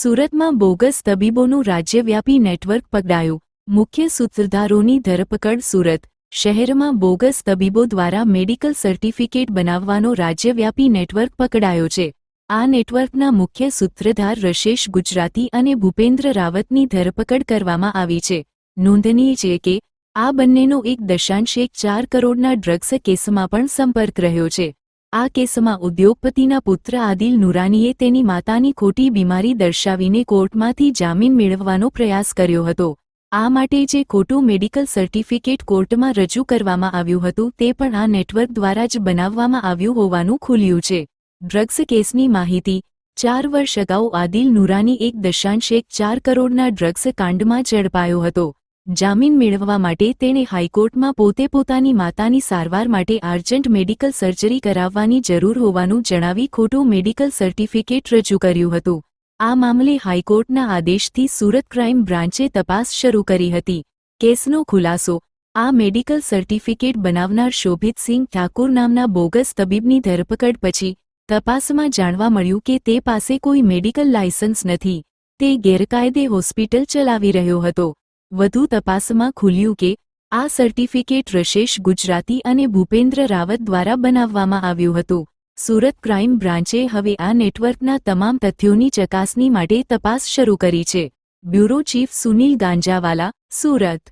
સુરતમાં બોગસ તબીબોનું રાજ્યવ્યાપી નેટવર્ક પકડાયું. મુખ્ય સૂત્રધારોની ધરપકડ સુરત શહેરમાં બોગસ તબીબો દ્વારા મેડિકલ સર્ટિફિકેટ બનાવવાનો રાજ્યવ્યાપી નેટવર્ક પકડાયો છે. આ નેટવર્કના મુખ્ય સૂત્રધાર રશેશ ગુજરાતી અને ભૂપેન્દ્ર રાવતની ધરપકડ કરવામાં આવી છે. નોંધનીય છે કે આ બંનેનો એક દશાંશ એક ચાર કરોડના ડ્રગ્સ કેસમાં પણ સંપર્ક રહ્યો છે. આ કેસમાં ઉદ્યોગપતિના પુત્ર આદિલ નુરાનીએ તેની માતાની ખોટી બીમારી દર્શાવીને કોર્ટમાંથી જામીન મેળવવાનો પ્રયાસ કર્યો હતો. આ માટે જે ખોટું મેડિકલ સર્ટિફિકેટ કોર્ટમાં રજૂ કરવામાં આવ્યું હતું તે પણ આ નેટવર્ક દ્વારા જ બનાવવામાં આવ્યું હોવાનું ખુલ્યું છે. ડ્રગ્સ કેસની માહિતી. ચાર વર્ષ અગાઉ આદિલ નુરાની એક દશાંશ એક ચાર કરોડના ડ્રગ્સ કાંડમાં ઝડપાયો હતો. જામીન મેળવવા માટે તેણે હાઈકોર્ટમાં પોતે પોતાની માતાની સારવાર માટે આર્જન્ટ મેડિકલ સર્જરી કરાવવાની જરૂર હોવાનું જણાવી ખોટું મેડિકલ સર્ટિફિકેટ રજૂ કર્યું હતું. આ મામલે હાઈકોર્ટના આદેશથી સુરત ક્રાઇમ બ્રાન્ચે તપાસ શરૂ કરી હતી. કેસનો ખુલાસો. આ મેડિકલ સર્ટિફિકેટ બનાવનાર શોભિતસિંહ ઠાકુર નામના બોગસ તબીબની ધરપકડ પછી તપાસમાં જાણવા મળ્યું કે તે પાસે કોઈ મેડિકલ લાયસન્સ નથી. તે ગેરકાયદે હોસ્પિટલ ચલાવી રહ્યો હતો. વધુ તપાસમાં ખુલ્યું કે આ સર્ટિફિકેટ રશેષ ગુજરાતી અને ભૂપેન્દ્ર રાવત દ્વારા બનાવવામાં આવ્યું હતું. સુરત ક્રાઇમ બ્રાન્ચે હવે આ નેટવર્કના તમામ તથ્યોની ચકાસણી માટે તપાસ શરૂ કરી છે. Bureau chief Sunil Ganjawala Surat.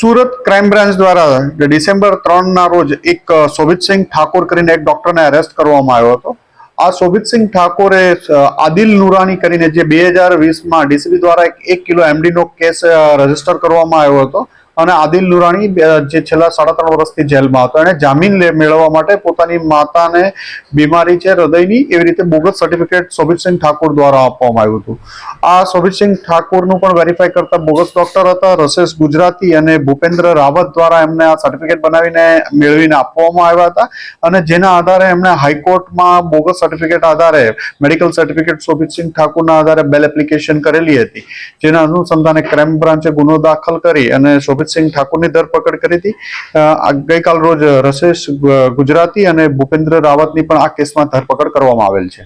Surat crime branch દ્વારા ડિસેમ્બર ત્રણના રોજ એક અ, શોભિતસિંહ ઠાકોર કરીને એક ડોક્ટરને અરેસ્ટ કરવામાં આવ્યો હતો. આ શોભિતસિંહ ઠાકોરે આદિલ નુરાની કરીને જે બે હજાર વીસમાં ડીસીબી દ્વારા એક કિલો એમડીનો કેસ રજિસ્ટર કરવામાં આવ્યો હતો. અને આદિલ નુરાણી જે છેલ્લા સાડા ત્રણ વર્ષથી જેલમાં હતો. એણે જામીન મેળવવા માટે પોતાની માતાને બીમારી છે, હૃદયની, એવી રીતે બોગસ સર્ટિફિકેટ શોભિતસિંહ ઠાકોર દ્વારા આપવામાં આવ્યું હતું. આ શોભિતસિંહ ઠાકોરનું પણ વેરીફાઈ કરતા બોગસ ડોક્ટર હતા, રસેશ ગુજરાતી અને ભૂપેન્દ્ર રાવત દ્વારા એમને આ સર્ટિફિકેટ બનાવીને મેળવીને આપવામાં આવ્યા હતા. અને જેના આધારે એમણે હાઈકોર્ટમાં બોગસ સર્ટિફિકેટ આધારે મેડિકલ સર્ટિફિકેટ શોભિતસિંહ ઠાકોરના આધારે બેલ એપ્લિકેશન કરેલી હતી. જેના અનુસંધાને ક્રાઇમ બ્રાન્ચે ગુનો દાખલ કરી અને શોભિતસિંહ ઠાકોરની ધરપકડ કરી હતી. ગઈકાલ રોજ રસેશ ગુજરાતી અને ભૂપેન્દ્ર રાવતની પણ આ કેસમાં ધરપકડ કરવામાં આવેલ છે.